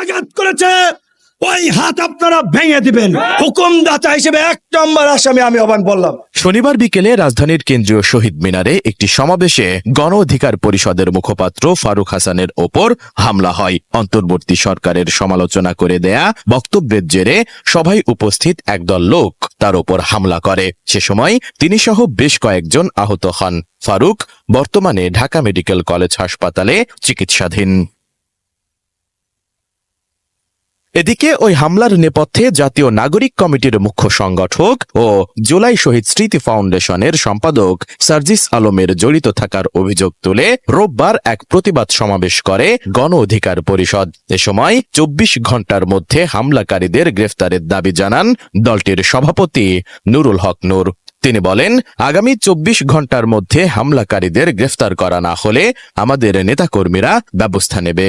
আঘাত করেছে, ওই হাত আপনারা ভেঙে দিবেন। হুকুমদাতা হিসেবে এক নম্বর আসামি আমি আহ্বান বললাম শনিবার বিকেলে রাজধানীর কেন্দ্রীয় শহীদ মিনারে একটি সমাবেশে গণ অধিকার পরিষদের মুখপাত্র ফারুক হাসানের ওপর হামলা হয়। অন্তর্বর্তী সরকারের সমালোচনা করে দেয়া বক্তব্যের জেরে সভায় উপস্থিত একদল লোক তার ওপর হামলা করে। সে সময় তিনি সহ বেশ কয়েকজন আহত হন। ফারুক বর্তমানে ঢাকা মেডিকেল কলেজ হাসপাতালে চিকিৎসাধীন। এদিকে ওই হামলার নেপথ্যে জাতীয় নাগরিক কমিটির মুখ্য সংগঠক ও জুলাই শহীদ স্মৃতি ফাউন্ডেশনের সম্পাদক সার্জিস আলমের জড়িত থাকার অভিযোগ তুলে রোববার এক প্রতিবাদ সমাবেশ করে গণ অধিকার পরিষদ। এ সময় চব্বিশ ঘণ্টার মধ্যে হামলাকারীদের গ্রেফতারের দাবি জানান দলটির সভাপতি নুরুল হক নূর। তিনি বলেন, আগামী চব্বিশ ঘণ্টার মধ্যে হামলাকারীদের গ্রেফতার করা না হলে আমাদের নেতাকর্মীরা ব্যবস্থা নেবে।